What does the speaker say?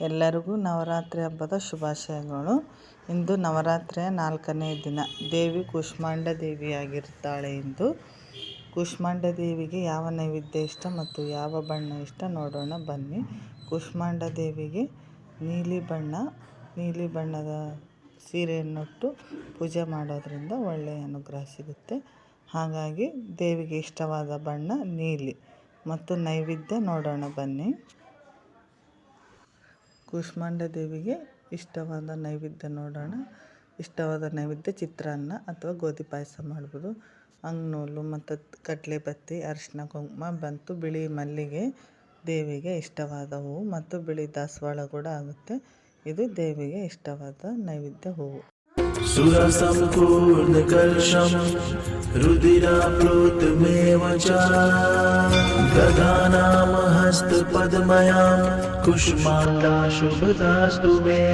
ಎಲ್ಲರಿಗೂ ನವರಾತ್ರಿ ಹಬ್ಬದ ಶುಭಾಶಯಗಳು. ಇಂದು ನವರಾತ್ರಿಯ ನಾಲ್ಕನೇ ದಿನ. ದೇವಿ ಕೂಷ್ಮಾಂಡ ದೇವಿಯಾಗಿರ್ತಾಳೆ ಇಂದು. ಕೂಷ್ಮಾಂಡ ದೇವಿಗೆ ಯಾವ ನೈವೇದ್ಯ ಇಷ್ಟ ಮತ್ತು ಯಾವ ಬಣ್ಣ ಇಷ್ಟ ನೋಡೋಣ, ಬನ್ನಿ. ಕೂಷ್ಮಾಂಡ ದೇವಿಗೆ ನೀಲಿ ಬಣ್ಣ, ನೀಲಿ ಬಣ್ಣದ ಸೀರೆಯನ್ನುಟ್ಟು ಪೂಜೆ ಮಾಡೋದ್ರಿಂದ ಒಳ್ಳೆಯ ಅನುಗ್ರಹ ಸಿಗುತ್ತೆ. ಹಾಗಾಗಿ ದೇವಿಗೆ ಇಷ್ಟವಾದ ಬಣ್ಣ ನೀಲಿ. ಮತ್ತು ನೈವೇದ್ಯ ನೋಡೋಣ, ಬನ್ನಿ. ಕೂಷ್ಮಾಂಡ ದೇವಿಗೆ ಇಷ್ಟವಾದ ನೈವೇದ್ಯ ನೋಡೋಣ. ಇಷ್ಟವಾದ ನೈವೇದ್ಯ ಚಿತ್ರಾನ್ನ ಅಥವಾ ಗೋಧಿ ಪಾಯಸ ಮಾಡ್ಬೋದು. ಅಂಗ್ನೂಲು ಮತ್ತು ಕಡಲೆ ಬತ್ತಿ ಅರಿಶಿನ ಕುಂಕುಮ ಬಂತು ಬಿಳಿ ಮಲ್ಲಿಗೆ ದೇವಿಗೆ ಇಷ್ಟವಾದ ಹೂವು ಮತ್ತು ಬಿಳಿ ದಾಸವಾಳ ಕೂಡ ಆಗುತ್ತೆ. ಇದು ದೇವಿಗೆ ಇಷ್ಟವಾದ ನೈವೇದ್ಯ ಹೂವು. ಸುರ गगानामहस्तपद्मयां कुष्माण्डा शुभदास्तु मे।